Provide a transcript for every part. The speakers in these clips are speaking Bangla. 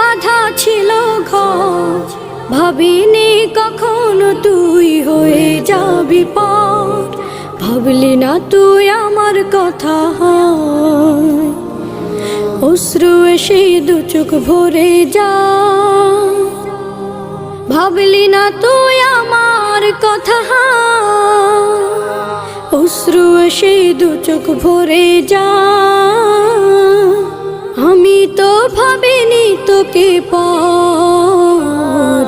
বাধা ছিল ঘর। ভাবিনি কখনো তুই হয়ে যাবি পার ভাবলি না তুই আমার কথা অশ্রু এসে দু চোখ ভরে যা। ভাবলি না তুই আমার কথা অশ্রু এসে দু চোখ ভরে যা। আমি তো ভাবিনি তোকে পর?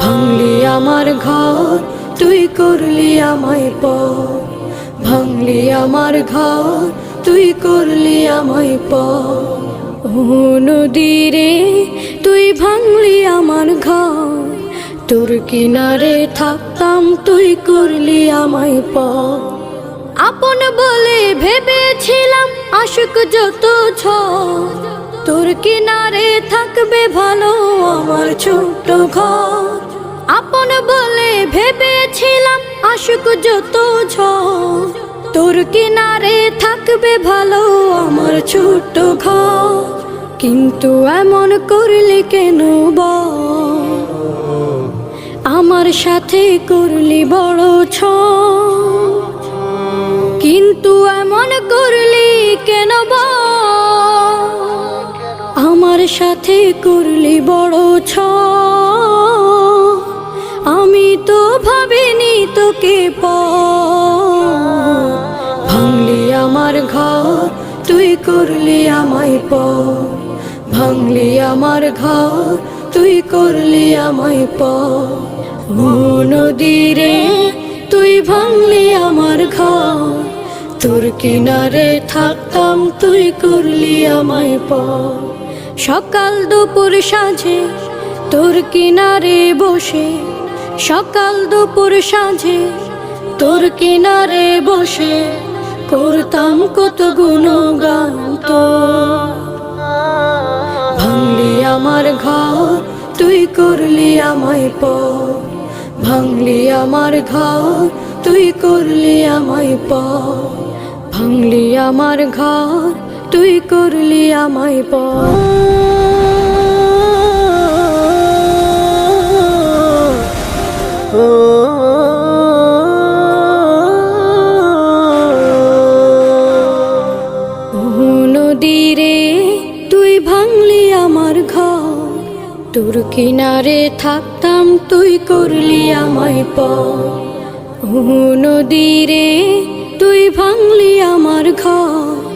ভাঙলি আমার ঘর, তুই করলি আমায় পর। ভাঙলি আমার ঘর, তুই করলি আমায় পর। ও নদীরে তুই ভাঙলি আমার ঘর। তোর কিনারে থাকতাম, তুই করলি আমায় পর। আপন বলে ভেবেছিলাম, আশুক যত ছ তোর কিনারে থাকবে ভালো আমার ছোট্ট ঘর। আপন বলে ভেবেছিলাম আশুক যত ছ তোর কিনারে থাকবে ভালো আমার ছোট্ট ঘর। কিন্তু এমন করলি কেন আমার সাথে করলি বড় ছ কিন্তু এমন করলি কেন বল? সাথে করলি বড় ছ আমি তো ভাবিনি তোকে প আমার ঘর, তুই করলি আমায় প ভাঙলি আমার ঘর, তুই করলি আমায় প ও নদীরে তুই ভাঙলি আমার ঘর। তোর কিনারে থাকতাম, তুই করলি আমায় প সকাল দুপুর সাঁঝে তোর কিনারে বসে। সকাল দুপুর সাঁঝে তোর কিনারে বসে করতাম কত গুণগান তোর ভাঙলি আমার ঘর, তুই করলি আমায় প ভাঙলি আমার ঘর, তুই করলি আমায় প ভাঙলি আমার ঘর তুই করলি আমায় প তোর কিনারে থাকতাম, তুই করলি আমায় প নদীরে তুই ভাঙলি আমার ঘর।